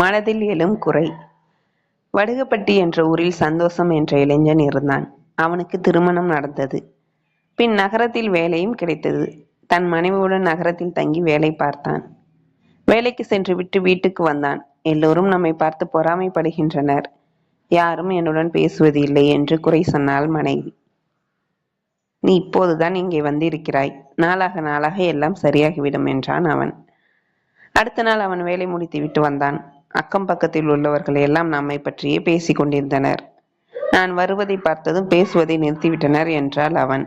மனதில் எழும் குறை. வடுகப்பட்டி என்ற ஊரில் சந்தோஷம் என்ற இளைஞன் இருந்தான். அவனுக்கு திருமணம் நடந்தது. பின் நகரத்தில் வேலையும் கிடைத்தது. தன் மனைவியுடன் நகரத்தில் தங்கி வேலை பார்த்தான். வேலைக்கு சென்று விட்டு வீட்டுக்கு வந்தான். எல்லோரும் நம்மை பார்த்து பொறாமைப்படுகின்றனர். யாரும் என்னுடன் பேசுவது இல்லை என்று குறை சொன்னாள் மனைவி. நீ இப்போதுதான் இங்கே வந்திருக்கிறாய். நாளாக நாளாக எல்லாம் சரியாகிவிடும் என்றான் அவன். அடுத்த நாள் அவன் வேலை முடித்து விட்டு வந்தான். அக்கம் பக்கத்தில் உள்ளவர்கள் எல்லாம் நம்மை பற்றியே பேசிக் கொண்டிருந்தனர். நான் வருவதை பார்த்ததும் பேசுவதை நிறுத்திவிட்டனர் என்றாள் அவன்.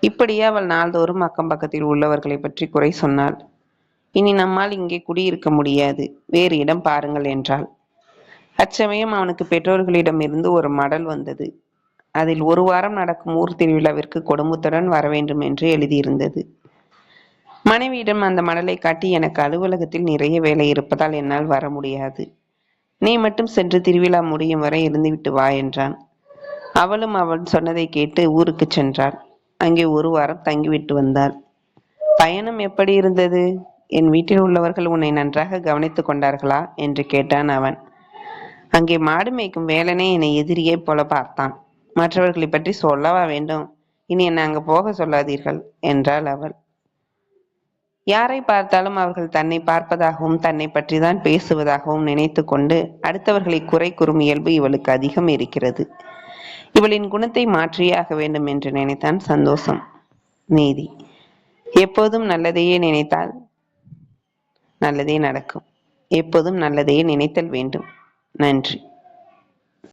இப்படியே அவள் நாள்தோறும் அக்கம் பக்கத்தில் உள்ளவர்களை பற்றி குறை சொன்னாள். இனி நம்மால் இங்கே குடியிருக்க முடியாது. வேறு இடம் பாருங்கள் என்றாள். அச்சமயம் அவனுக்கு பெற்றோர்களிடமிருந்து ஒரு மடல் வந்தது. அதில் ஒரு வாரம் நடக்கும் ஊர் திருவிழாவிற்கு குடும்பத்துடன் வர வேண்டும் என்று எழுதியிருந்தது. மனைவியிடம் அந்த மடலை காட்டி எனக்கு அலுவலகத்தில் நிறைய வேலை இருப்பதால் என்னால் வர முடியாது. நீ மட்டும் சென்று திருவிழா முடியும் வரை இருந்துவிட்டு வா என்றான். அவளும் அவன் சொன்னதை கேட்டு ஊருக்கு சென்றாள். அங்கே ஒரு வாரம் தங்கிவிட்டு வந்தாள். பயணம் எப்படி இருந்தது? என் வீட்டில் உள்ளவர்கள் உன்னை நன்றாக கவனித்துக் கொண்டார்களா? என்று கேட்டான் அவன். அங்கே மாடு மேய்க்கும் வேலனே என்னை எதிரியை போல பார்த்தான். மற்றவர்களை பற்றி சொல்லவா வேண்டும்? இனி என்னை அங்கே போக சொல்லாதீர்கள் என்றாள் அவள். யாரை பார்த்தாலும் அவர்கள் தன்னை பார்ப்பதாகவும் தன்னை பற்றி தான் பேசுவதாகவும் நினைத்து கொண்டு அடுத்தவர்களை குறை கூறும் இயல்பு இவளுக்கு அதிகம் இருக்கிறது. இவளின் குணத்தை மாற்றியே ஆக வேண்டும் என்று நினைத்தான் சந்தோஷம் நீதி. எப்போதும் நல்லதையே நினைத்தால் நல்லதே நடக்கும். எப்போதும் நல்லதையே நினைத்தல் வேண்டும். நன்றி.